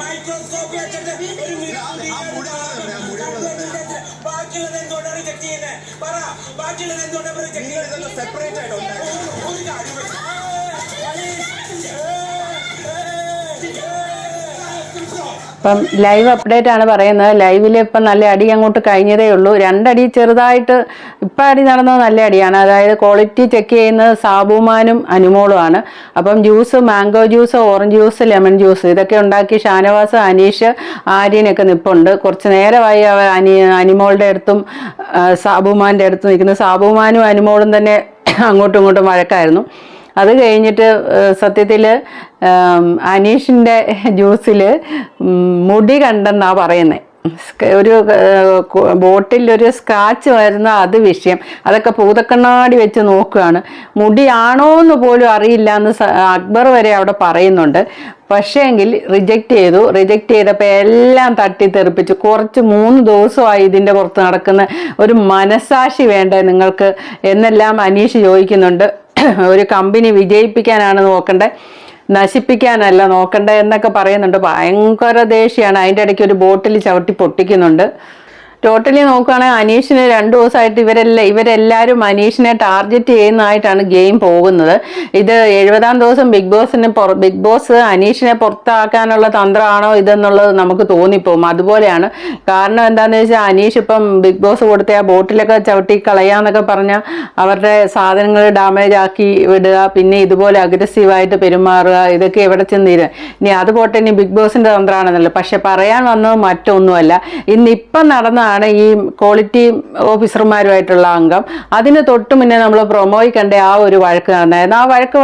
Microscope വെച്ചിട്ട് ഒരു ബാക്കിയുള്ളത് എന്തുകൊണ്ടാണ് റിജക്ട് ചെയ്യുന്നത് പറ ബാക്കിയുള്ളത് എന്തുകൊണ്ടാണ് റിജക്ട് ചെയ്യുന്നത് സെപ്പറേറ്റ് ആയിട്ട് ഒരു കാര്യം ഇപ്പം ലൈവ് അപ്ഡേറ്റ് ആണ് പറയുന്നത്. ലൈവിൽ ഇപ്പം നല്ല അടി അങ്ങോട്ട് കഴിഞ്ഞതേ ഉള്ളൂ. രണ്ടടി ചെറുതായിട്ട് ഇപ്പം അടി നടന്നത് നല്ല അടിയാണ്. അതായത് ക്വാളിറ്റി ചെക്ക് ചെയ്യുന്നത് സാബുമാനും അനുമോളുമാണ്. അപ്പം juice mango juice orange juice lemon juice ഇതൊക്കെ ഉണ്ടാക്കി ഷാനവാസ് അനീഷ് ആര്യനൊക്കെ നിപ്പുണ്ട്. കുറച്ച് നേരമായി അവ അനി അനിമോളുടെ അടുത്തും സാബുമാന്റെ അടുത്തും നിൽക്കുന്നത് സാബുമാനും അനുമോളും തന്നെ അങ്ങോട്ടും ഇങ്ങോട്ടും വഴക്കായിരുന്നു. അത് കഴിഞ്ഞിട്ട് സത്യത്തിൽ അനീഷിന്റെ ജ്യൂസിൽ മുടി കണ്ടെന്നാണ് പറയുന്നത് ഒരു ബോട്ടിൽ ഒരു സ്ക്രാച്ച് വരുന്ന അത് വിഷയം. അതൊക്കെ പൂതക്കണ്ണാടി വെച്ച് നോക്കുകയാണ് മുടിയാണോ എന്ന് പോലും അറിയില്ല എന്ന് അക്ബർ വരെ അവിടെ പറയുന്നുണ്ട്. പക്ഷേ എങ്കിൽ റിജക്റ്റ് ചെയ്തു. റിജക്റ്റ് ചെയ്തപ്പോൾ എല്ലാം തട്ടിത്തെറിപ്പിച്ചു കുറച്ച് മൂന്ന് ദിവസമായി ഇതിന്റെ പുറത്ത് നടക്കുന്ന ഒരു മനസാക്ഷി വേണ്ടേ നിങ്ങൾക്ക്? എന്നെല്ലാം അനീഷ് ചോദിക്കുന്നുണ്ട്. ഒരു കമ്പനി വിജയിപ്പിക്കാനാണ് നോക്കേണ്ടത് നശിപ്പിക്കാനല്ല നോക്കണ്ട എന്നൊക്കെ പറയുന്നുണ്ട്. ഭയങ്കര ദേഷ്യമാണ് അതിന്റെ ഇടയ്ക്ക് ഒരു ബോട്ടിൽ ചവിട്ടി പൊട്ടിക്കുന്നുണ്ട്. ടോട്ടലി നോക്കുകയാണെങ്കിൽ അനീഷിനെ രണ്ട് ദിവസമായിട്ട് ഇവരെല്ലാം ഇവരെല്ലാവരും അനീഷിനെ ടാർഗറ്റ് ചെയ്യുന്നതായിട്ടാണ് ഗെയിം പോകുന്നത്. ഇത് എഴുപതാം ദിവസം ബിഗ് ബോസിന് ബിഗ് ബോസ് അനീഷിനെ പുറത്താക്കാനുള്ള തന്ത്രമാണോ ഇതെന്നുള്ളത് നമുക്ക് തോന്നിപ്പോകും. അതുപോലെയാണ് കാരണം എന്താണെന്ന് വെച്ചാൽ അനീഷ് ഇപ്പം ബിഗ് ബോസ് കൊടുത്ത ആ ബോട്ടിലൊക്കെ ചവിട്ടി കളയാന്നൊക്കെ പറഞ്ഞാൽ അവരുടെ സാധനങ്ങൾ ഡാമേജ് ആക്കി വിടുക പിന്നെ ഇതുപോലെ അഗ്രസീവായിട്ട് പെരുമാറുക ഇതൊക്കെ എവിടെ ചെന്നിരുന്നു ഇനി അതുപോട്ടെ ഇനി ബിഗ് ബോസിന്റെ തന്ത്രമാണെന്നല്ലോ. പക്ഷെ പറയാൻ വന്നത് മറ്റൊന്നുമല്ല. ഇന്നിപ്പം നടന്നതാണ് ഈ ക്വാളിറ്റി ഓഫീസർമാരുമായിട്ടുള്ള അംഗം. അതിന് തൊട്ട് മുന്നേ നമ്മൾ പ്രൊമോയിൽ കണ്ട ആ ഒരു വഴക്ക് നടന്നായിരുന്നു. ആ വഴക്ക്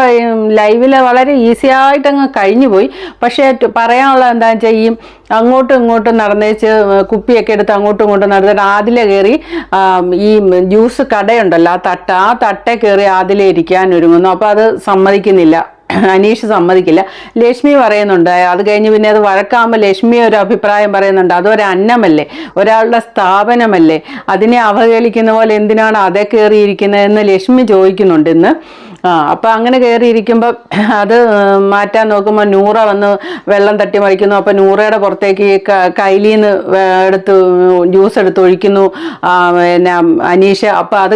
ലൈവിൽ വളരെ ഈസി ആയിട്ട് അങ്ങ് കഴിഞ്ഞു പോയി. പക്ഷേ പറയാനുള്ള എന്താണെന്ന് വെച്ചാൽ ഈ അങ്ങോട്ടും ഇങ്ങോട്ടും നടന്നേച്ച് കുപ്പിയൊക്കെ എടുത്ത് അങ്ങോട്ടും ഇങ്ങോട്ടും നടന്നിട്ട് ആതിലെ കയറി ഈ ജ്യൂസ് കടയുണ്ടല്ലോ ആ തട്ട. ആ തട്ട കയറി ആതിലെ ഇരിക്കാൻ ഒരുങ്ങുന്നു. അപ്പോൾ അത് സമ്മതിക്കുന്നില്ല. അനീഷ് സമ്മതിക്കില്ല. ലക്ഷ്മി പറയുന്നുണ്ട് അത് കഴിഞ്ഞ് പിന്നെ അത് വഴക്കാകുമ്പോൾ ലക്ഷ്മി ഒരു അഭിപ്രായം പറയുന്നുണ്ട് അതൊരു അന്നമല്ലേ ഒരാളുടെ സ്ഥാപനമല്ലേ അതിനെ അവഹേളിക്കുന്ന പോലെ എന്തിനാണ് അതേ കയറിയിരിക്കുന്നതെന്ന് ലക്ഷ്മി ചോദിക്കുന്നുണ്ട് ഇന്ന്. ആ അപ്പം അങ്ങനെ കയറിയിരിക്കുമ്പോൾ അത് മാറ്റാൻ നോക്കുമ്പോൾ നൂറ വന്ന് വെള്ളം തട്ടി മറിക്കുന്നു അപ്പം നൂറയുടെ പുറത്തേക്ക് കൈലിയിൽ നിന്ന് എടുത്ത് ജ്യൂസ് എടുത്ത് ഒഴിക്കുന്നു പിന്നെ അനീഷ്. അപ്പം അത്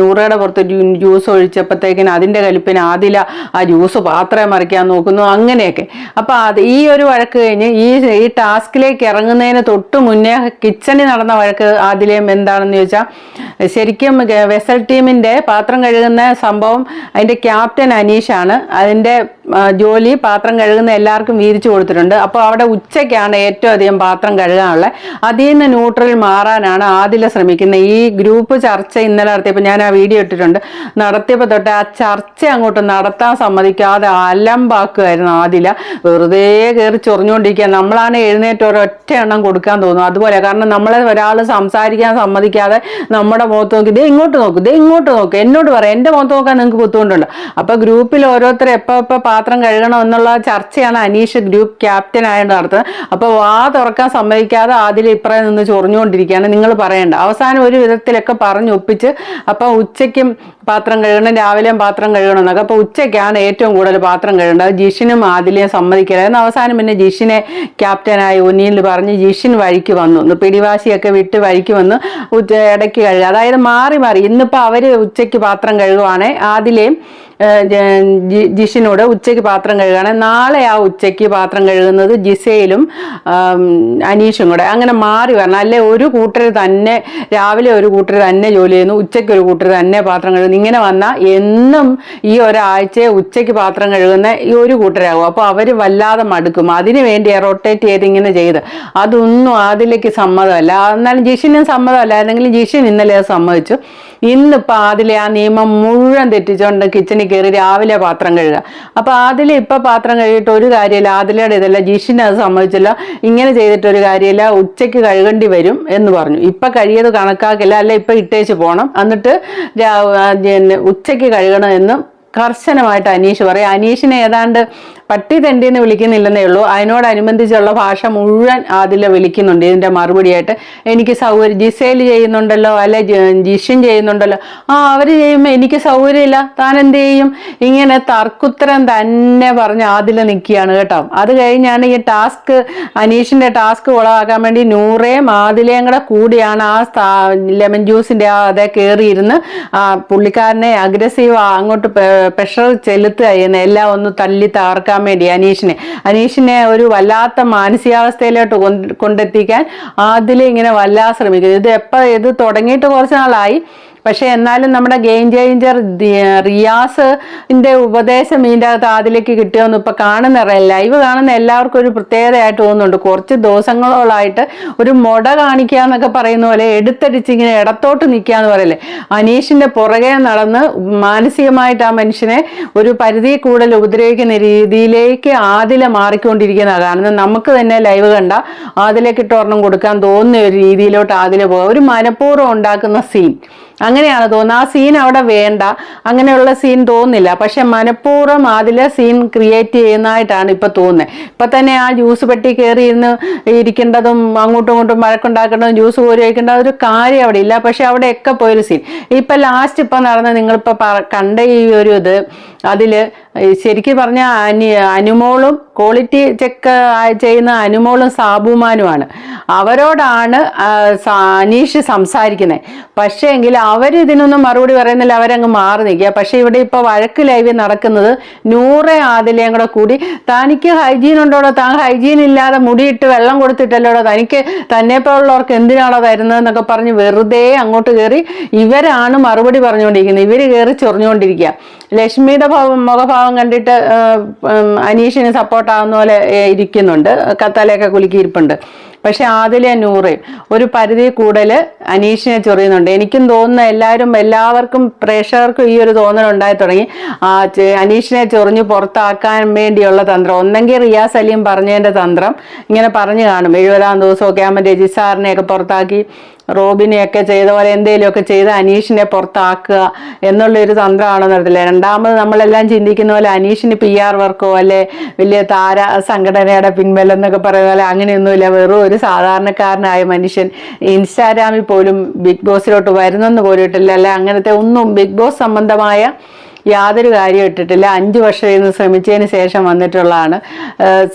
നൂറയുടെ പുറത്ത് ജ്യൂ- ജ്യൂസ് ഒഴിച്ചപ്പോഴത്തേക്കിന് അതിന്റെ കലിപ്പിന് ആദില ആ ജ്യൂസ് പാത്രം മറിക്കാൻ നോക്കുന്നു അങ്ങനെയൊക്കെ. അപ്പോൾ അത് ഈ ഒരു വഴക്ക് കഴിഞ്ഞ് ഈ ഈ ടാസ്കിലേക്ക് ഇറങ്ങുന്നതിന് തൊട്ട് മുന്നേ കിച്ചണിൽ നടന്ന വഴക്ക് ആദ്യം എന്താണെന്ന് ചോദിച്ചാൽ ശരിക്കും വെസൽ ടീമിന്റെ പാത്രം കഴുകുന്ന സംഭവം അതിന്റെ ക്യാപ്റ്റൻ അനീഷാണ്. അതിന്റെ ആ, ജോലി പാത്രം കഴുകുന്ന എല്ലാവർക്കും വീതിച്ചു കൊടുത്തിട്ടുണ്ട്. അപ്പോൾ അവിടെ ഉച്ചയ്ക്കാണ് ഏറ്റവും അധികം പാത്രം കഴുകാനുള്ളത് അതിൽ നിന്ന് ന്യൂട്രൽ മാറാനാണ് ആദില ശ്രമിക്കുന്നത് ഈ ഗ്രൂപ്പ് ചർച്ച ഇന്നലെ നടത്തിയപ്പോൾ ഞാൻ ആ വീഡിയോ ഇട്ടിട്ടുണ്ട്. നടത്തിയപ്പോൾ തൊട്ട് ആ ചർച്ച അങ്ങോട്ട് നടത്താൻ സമ്മതിക്കാതെ അലമ്പാക്കുമായിരുന്നു ആദില. വെറുതെ കയറി ചൊറിഞ്ഞുകൊണ്ടിരിക്കുക. നമ്മളാണ് എഴുന്നേറ്റ് ഒരൊറ്റ എണ്ണം കൊടുക്കാൻ തോന്നും അതുപോലെ കാരണം നമ്മളെ ഒരാൾ സംസാരിക്കാൻ സമ്മതിക്കാതെ നമ്മുടെ മുഖത്ത് നോക്കി ദേ ഇങ്ങോട്ട് നോക്കും ദേ ഇങ്ങോട്ട് നോക്കും എന്നോട് പറയാം എന്റെ മുഖത്ത് നോക്കാൻ നിങ്ങൾക്ക് ബുദ്ധിമുട്ടുണ്ട്? അപ്പോൾ ഗ്രൂപ്പിൽ ഓരോരുത്തർ എപ്പോൾ എപ്പോൾ പാത്രം കഴുകണം എന്നുള്ള ചർച്ചയാണ് അനീഷ് ഗ്രൂപ്പ് ക്യാപ്റ്റൻ ആയത് നടത്തുന്നത്. അപ്പോൾ വാ തുറക്കാൻ സമ്മതിക്കാതെ ആദ്യം ഇപ്പറേ നിന്ന് ചൊറിഞ്ഞുകൊണ്ടിരിക്കുകയാണ്. നിങ്ങൾ പറയേണ്ട. അവസാനം ഒരു വിധത്തിലൊക്കെ പറഞ്ഞ് ഒപ്പിച്ച് അപ്പോൾ ഉച്ചയ്ക്കും പാത്രം കഴുകണം രാവിലെയും പാത്രം കഴുകണം എന്നൊക്കെ. അപ്പോൾ ഉച്ചയ്ക്കാണ് ഏറ്റവും കൂടുതൽ പാത്രം കഴുകേണ്ടത് ജിഷിനും ആദിലെയും സമ്മതിക്കലായിരുന്നു അവസാനം പിന്നെ ജിഷിനെ ക്യാപ്റ്റനായി ഒന്നിയിൽ പറഞ്ഞ് ജിഷിൻ വഴിക്ക് വന്നു. പിടിവാശിയൊക്കെ വിട്ട് വഴിക്ക് വന്ന് ഉച്ച ഇടയ്ക്ക് കഴുകുക അതായത് മാറി മാറി. ഇന്നിപ്പോൾ അവർ ഉച്ചയ്ക്ക് പാത്രം കഴുകുവാണേ. ആദിലെയും ജിഷിനോട് ഉച്ചയ്ക്ക് പാത്രം കഴുകുകയാണ് നാളെ ആ ഉച്ചയ്ക്ക് പാത്രം കഴുകുന്നത് ജിസയിലും അനീഷും കൂടെ. അങ്ങനെ മാറി വരണം. അല്ലെ ഒരു കൂട്ടർ തന്നെ രാവിലെ ഒരു കൂട്ടർ തന്നെ ജോലി ചെയ്യുന്നു ഉച്ചയ്ക്ക് ഒരു കൂട്ടർ തന്നെ പാത്രം കഴുകുന്നു. ഇങ്ങനെ വന്നാൽ എന്നും ഈ ഒരാഴ്ച ഉച്ചയ്ക്ക് പാത്രം കഴുകുന്ന ഈ ഒരു കൂട്ടരാകും. അപ്പോൾ അവർ വല്ലാതെ മടുക്കും. അതിനു വേണ്ടി റൊട്ടേറ്റ് ചെയ്ത് ഇങ്ങനെ ചെയ്ത്. അതൊന്നും അതിലേക്ക് സമ്മതമല്ല. എന്നാലും ജിഷിനും സമ്മതമല്ല. അല്ലെങ്കിൽ ജിഷിൻ ഇന്നലെ സമ്മതിച്ചു. ഇന്നിപ്പോൾ അതിലെ ആ നിയമം മുഴുവൻ തെറ്റിച്ചുകൊണ്ട് കിച്ചണിൽ കയറി രാവിലെ പാത്രം കഴുകുക അപ്പോൾ അതിൽ ഇപ്പോൾ പാത്രം കഴുകിയിട്ട് ഒരു കാര്യമില്ല. ആദിലയുടെ ഇതല്ല ജിഷിന് അത് സമ്മതിച്ചില്ല. ഇങ്ങനെ ചെയ്തിട്ട് ഒരു കാര്യമില്ല. ഉച്ചയ്ക്ക് കഴുകേണ്ടി വരും എന്ന് പറഞ്ഞു. ഇപ്പം കഴിയത് കണക്കാക്കില്ല. അല്ല ഇപ്പം ഇട്ടേച്ച് പോകണം എന്നിട്ട് ഉച്ചയ്ക്ക് കഴുകണമെന്നും കർശനമായിട്ട് അനീഷ് പറയും. അനീഷിനെ ഏതാണ്ട് പട്ടി തെണ്ടി എന്ന് വിളിക്കുന്നില്ലെന്നേ ഉള്ളൂ. അതിനോടനുബന്ധിച്ചുള്ള ഭാഷ മുഴുവൻ അതിൽ വിളിക്കുന്നുണ്ട്. ഇതിന്റെ മറുപടിയായിട്ട് എനിക്ക് സൗകര്യം ജിസേൽ ചെയ്യുന്നുണ്ടല്ലോ അല്ലെ ജിഷൻ ചെയ്യുന്നുണ്ടല്ലോ. ആ അവർ ചെയ്യുമ്പോൾ എനിക്ക് സൗകര്യമില്ല. താൻ എന്ത് ചെയ്യും? ഇങ്ങനെ തർക്കുത്തരം തന്നെ പറഞ്ഞ് അതിൽ നിൽക്കുകയാണ് കേട്ടോ. അത് കഴിഞ്ഞാണ് ഈ ടാസ്ക് അനീഷിന്റെ ടാസ്ക് കുളമാക്കാൻ വേണ്ടി നൂറേയും ആദിലയും കൂടെ കൂടിയാണ് ആ ലെമൺ ജ്യൂസിന്റെ ആ അതേ കയറിയിരുന്ന് പുള്ളിക്കാരനെ അഗ്രസീവ് അങ്ങോട്ട് പ്രഷർ ചെലുത്തുക എല്ലാം ഒന്ന് തല്ലി തകർക്കാൻ വേണ്ടി അനീഷിനെ. അനീഷിനെ ഒരു വല്ലാത്ത മാനസികാവസ്ഥയിലോട്ട് കൊണ്ടെത്തിക്കാൻ ആദ്യം ഇങ്ങനെ വല്ലാതെ ശ്രമിക്കുന്നു. ഇത് എപ്പോൾ ഇത് തുടങ്ങിയിട്ട് കുറച്ച് നാളായി. പക്ഷെ എന്നാലും നമ്മുടെ ഗെയിം ചേഞ്ചർ റിയാസിന്റെ ഉപദേശം ഇതിന്റെ അകത്ത് അതിലേക്ക് കിട്ടിയോന്ന് ഇപ്പൊ കാണുന്ന ലൈവ് കാണുന്ന എല്ലാവർക്കും ഒരു പ്രത്യേകതയായിട്ട് തോന്നുന്നുണ്ട്. കുറച്ച് ദിവസങ്ങളോളായിട്ട് ഒരു മുട കാണിക്കുക എന്നൊക്കെ പറയുന്ന പോലെ എടുത്തടിച്ച് ഇങ്ങനെ ഇടത്തോട്ട് നിൽക്കുക എന്ന് പറയല്ലേ? അനീഷിന്റെ പുറകെ നടന്ന് മാനസികമായിട്ട് ആ മനുഷ്യനെ ഒരു പരിധി കൂടുതൽ ഉപദ്രവിക്കുന്ന രീതിയിലേക്ക് ആദില മാറിക്കൊണ്ടിരിക്കുന്നതാണ് കാരണം നമുക്ക് തന്നെ ലൈവ് കണ്ട ആദിലേക്ക് ഇട്ടൊരെണ്ണം കൊടുക്കാൻ തോന്നുന്ന ഒരു രീതിയിലോട്ട് ആദില പോകുക ഒരു മനഃപൂർവം ഉണ്ടാക്കുന്ന സീൻ അങ്ങനെയാണ് തോന്നുന്നത്. ആ സീൻ അവിടെ വേണ്ട. അങ്ങനെയുള്ള സീൻ തോന്നില്ല. പക്ഷെ മനഃപൂർവം അതിലെ സീൻ ക്രിയേറ്റ് ചെയ്യുന്നതായിട്ടാണ് ഇപ്പം തോന്നുന്നത്. ഇപ്പം തന്നെ ആ ജ്യൂസ് പെട്ടി കയറി ഇരുന്ന് ഇരിക്കേണ്ടതും അങ്ങോട്ടും ഇങ്ങോട്ടും വഴക്കുണ്ടാക്കേണ്ടതും ജ്യൂസ് കോരി വയ്ക്കേണ്ട ഒരു കാര്യം അവിടെ ഇല്ല. പക്ഷെ അവിടെയൊക്കെ പോയൊരു സീൻ ഇപ്പം ലാസ്റ്റ് ഇപ്പം നടന്ന നിങ്ങളിപ്പോൾ കണ്ട ഈ ഒരു ഇത് അതിൽ ശരിക്കും പറഞ്ഞ അനി അനുമോളും ക്വാളിറ്റി ചെക്ക് ചെയ്യുന്ന അനുമോളും സാബുമാനുമാണ്. അവരോടാണ് അനീഷ് സംസാരിക്കുന്നത് പക്ഷേ എങ്കിൽ അവർ ഇതിനൊന്നും മറുപടി പറയുന്നില്ല അവരങ്ങ് മാറി നിൽക്കുക. പക്ഷെ ഇവിടെ ഇപ്പൊ വഴക്ക് ലൈവ് നടക്കുന്നത് നൂറെ ആദിലയും കൂടെ കൂടി. തനിക്ക് ഹൈജീൻ ഉണ്ടോടോ? താൻ ഹൈജീൻ ഇല്ലാതെ മുടിയിട്ട് വെള്ളം കൊടുത്തിട്ടല്ലോടോ? തനിക്ക് തന്നെ പോലുള്ളവർക്ക് എന്തിനാണോ തരുന്നതെന്നൊക്കെ പറഞ്ഞ് വെറുതെ അങ്ങോട്ട് കയറി ഇവരാണ് മറുപടി പറഞ്ഞുകൊണ്ടിരിക്കുന്നത്. ഇവർ കയറി ചൊറിഞ്ഞുകൊണ്ടിരിക്കുക. ലക്ഷ്മിയുടെ ഭാവം മുഖഭാവം കണ്ടിട്ട് അനീഷിന് സപ്പോർട്ടാവുന്ന പോലെ ഇരിക്കുന്നുണ്ട്. കത്തലയൊക്കെ കുലുക്കിയിരിപ്പുണ്ട്. പക്ഷെ ആദിലെ നൂറ് ഒരു പരിധി കൂടുതൽ അനീഷിനെ ചൊറിയുന്നുണ്ട്. എനിക്കും തോന്നുന്ന എല്ലാവരും എല്ലാവർക്കും പ്രേക്ഷകർക്കും ഈ ഒരു തോന്നൽ ഉണ്ടായി തുടങ്ങി. ആ അനീഷിനെ ചൊറിഞ്ഞ് പുറത്താക്കാൻ വേണ്ടിയുള്ള തന്ത്രം. ഒന്നെങ്കിൽ റിയാസ് അലിയും പറഞ്ഞതിന്റെ തന്ത്രം ഇങ്ങനെ പറഞ്ഞു കാണും. എഴുപതാം ദിവസമൊക്കെ ആകുമ്പോൾ രജിസാറിനെയൊക്കെ പുറത്താക്കി. റോബിനെയൊക്കെ ചെയ്ത പോലെ എന്തെങ്കിലുമൊക്കെ ചെയ്ത് അനീഷിനെ പുറത്താക്കുക എന്നുള്ളൊരു തന്ത്രമാണെന്ന് നടത്തില്ല? രണ്ടാമത് നമ്മളെല്ലാം ചിന്തിക്കുന്ന പോലെ അനീഷിന് പി ആർ വർക്കോ അല്ലെ വലിയ താര സംഘടനയുടെ പിൻബലം എന്നൊക്കെ പറയുന്ന പോലെ അങ്ങനെയൊന്നുമില്ല. വെറും ഒരു സാധാരണക്കാരനായ മനുഷ്യൻ ഇൻസ്റ്റാഗ്രാമിൽ പോലും ബിഗ് ബോസിലോട്ട് വരുന്നെന്ന് പോലും ഇട്ടില്ല. അല്ലെ അങ്ങനത്തെ ഒന്നും ബിഗ് ബോസ് സംബന്ധമായ യാതൊരു കാര്യം ഇട്ടിട്ടില്ല. അഞ്ച് വർഷം ഇരുന്ന് ശ്രമിച്ചതിന് ശേഷം വന്നിട്ടുള്ളതാണ്.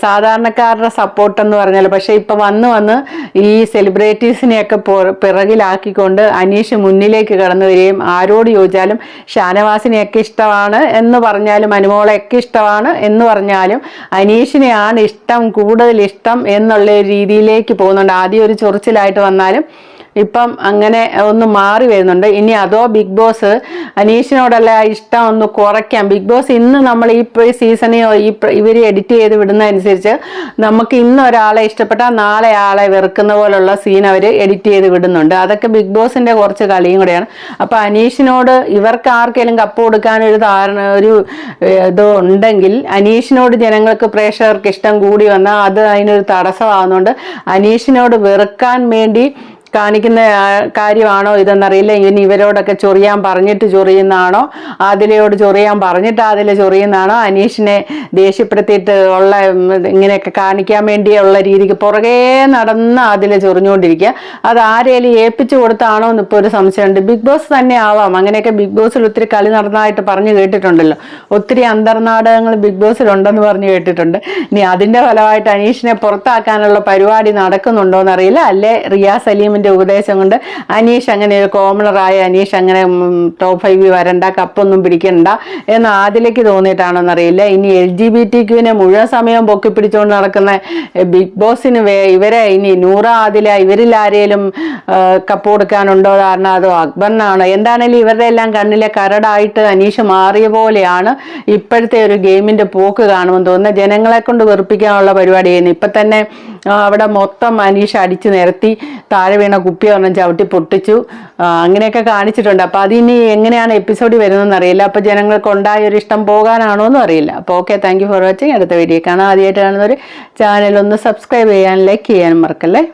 സാധാരണക്കാരുടെ സപ്പോർട്ട് എന്ന് പറഞ്ഞാൽ പക്ഷേ ഇപ്പൊ വന്ന് വന്ന് ഈ സെലിബ്രിറ്റീസിനെയൊക്കെ പിറകിലാക്കിക്കൊണ്ട് അനീഷ് മുന്നിലേക്ക് കടന്നു വരികയും ആരോട് ചോദിച്ചാലും ഷാനവാസിനെയൊക്കെ ഇഷ്ടമാണ് എന്ന് പറഞ്ഞാലും അനുമോളെയൊക്കെ ഇഷ്ടമാണ് എന്ന് പറഞ്ഞാലും അനീഷിനെയാണ് ഇഷ്ടം കൂടുതൽ ഇഷ്ടം എന്നുള്ള രീതിയിലേക്ക് പോകുന്നുണ്ട്. ആദ്യം ഒരു ചൊറിച്ചിലായിട്ട് വന്നാലും ഇപ്പം അങ്ങനെ ഒന്ന് മാറി വരുന്നുണ്ട്. ഇനി അതോ ബിഗ് ബോസ് അനീഷിനോടുള്ള ഇഷ്ടം ഒന്ന് കുറയ്ക്കാം. ബിഗ് ബോസ് ഇന്ന് നമ്മൾ ഈ സീസണിൽ ഈ ഇവർ എഡിറ്റ് ചെയ്ത് വിടുന്നതനുസരിച്ച് നമുക്ക് ഇന്ന് ഒരാളെ ഇഷ്ടപ്പെട്ടാൽ നാളെ ആളെ വെറുക്കുന്ന പോലുള്ള സീൻ അവർ എഡിറ്റ് ചെയ്ത് വിടുന്നുണ്ട്. അതൊക്കെ ബിഗ് ബോസിന്റെ കുറച്ച് കളിയും കൂടെയാണ്. അപ്പൊ അനീഷിനോട് ഇവർക്ക് ആർക്കെങ്കിലും കപ്പ് കൊടുക്കാനൊരു ധാരണ ഒരു ഇത് ഉണ്ടെങ്കിൽ അനീഷിനോട് ജനങ്ങൾക്ക് പ്രേക്ഷകർക്ക് ഇഷ്ടം കൂടി വന്നാൽ അത് അതിനൊരു തടസ്സമാകുന്നുണ്ട് അനീഷിനോട് വെറുക്കാൻ വേണ്ടി കാണിക്കുന്ന കാര്യമാണോ ഇതെന്നറിയില്ല. ഇനി ഇവരോടൊക്കെ ചൊറിയാൻ പറഞ്ഞിട്ട് ചൊറിയുന്നതാണോ? ആദിലയോട് ചൊറിയാൻ പറഞ്ഞിട്ട് ആദില ചൊറിയുന്നതാണോ? അനീഷിനെ ദേഷ്യപ്പെടുത്തിയിട്ട് ഉള്ള ഇങ്ങനെയൊക്കെ കാണിക്കാൻ വേണ്ടിയുള്ള രീതിക്ക് പുറകെ നടന്ന് ആദില ചൊറിഞ്ഞുകൊണ്ടിരിക്കുക. അത് ആരേലും ഏൽപ്പിച്ചു കൊടുത്താണോ എന്ന് ഇപ്പോൾ ഒരു സംശയമുണ്ട്. ബിഗ് ബോസ് തന്നെ ആവാം. അങ്ങനെയൊക്കെ ബിഗ് ബോസിൽ ഒത്തിരി കളി നടന്നതായിട്ട് പറഞ്ഞു കേട്ടിട്ടുണ്ടല്ലോ. ഒത്തിരി അന്തർനാടകങ്ങൾ ബിഗ് ബോസിൽ ഉണ്ടെന്ന് പറഞ്ഞു കേട്ടിട്ടുണ്ട്. ഇനി അതിന്റെ ഫലമായിട്ട് അനീഷിനെ പുറത്താക്കാനുള്ള പരിപാടി നടക്കുന്നുണ്ടോ എന്നറിയില്ല അല്ലെ? റിയാസ് സലീമിന്റെ ഉപദേശം കൊണ്ട് അനീഷ് അങ്ങനെ ഒരു കോമണറായ അനീഷ് അങ്ങനെ ടോപ്പ് ഫൈവ് വരണ്ട കപ്പൊന്നും പിടിക്കണ്ട എന്ന് ആദിലേക്ക് തോന്നിയിട്ടാണോന്നറിയില്ല. ഇനി എൽ ജി ബി ടി ക്യൂവിനെ മുഴുവൻ സമയം പൊക്കി പിടിച്ചുകൊണ്ട് നടക്കുന്ന ബിഗ് ബോസിന് വേ ഇവരെ ഇനി നൂറ ആദില ഇവരിൽ ആരെയും കപ്പ് കൊടുക്കാനുണ്ടോ കാരണം അതോ അക്ബറിനാണ്? എന്താണേലും ഇവരുടെ എല്ലാം കണ്ണിലെ കരടായിട്ട് അനീഷ് മാറിയ പോലെയാണ് ഇപ്പോഴത്തെ ഒരു ഗെയിമിന്റെ പോക്ക് കാണുമെന്ന് തോന്നുന്നത്. ജനങ്ങളെ കൊണ്ട് വെറുപ്പിക്കാനുള്ള പരിപാടി ചെയ്യുന്നു ഇപ്പൊ തന്നെ അവിടെ മൊത്തം അനീഷ് അടിച്ചു നിരത്തി. താഴെ വീണ കുപ്പി പറഞ്ഞ ചവിട്ടി പൊട്ടിച്ചു. അങ്ങനെയൊക്കെ കാണിച്ചിട്ടുണ്ട്. അപ്പൊ അതിനി എങ്ങനെയാണ് എപ്പിസോഡ് വരുന്നതെന്ന് അറിയില്ല. അപ്പൊ ജനങ്ങൾക്ക് ഉണ്ടായ ഒരു ഇഷ്ടം പോകാനാണോ എന്നും അറിയില്ല. അപ്പോൾ ഓക്കെ താങ്ക് ഫോർ വാച്ചിങ് അടുത്ത വീഡിയോ കാണാം. ആദ്യമായിട്ട് കാണുന്നവർ ചാനൽ ഒന്ന് സബ്സ്ക്രൈബ് ചെയ്യാൻ ലൈക്ക് ചെയ്യാൻ മറക്കല്ലേ?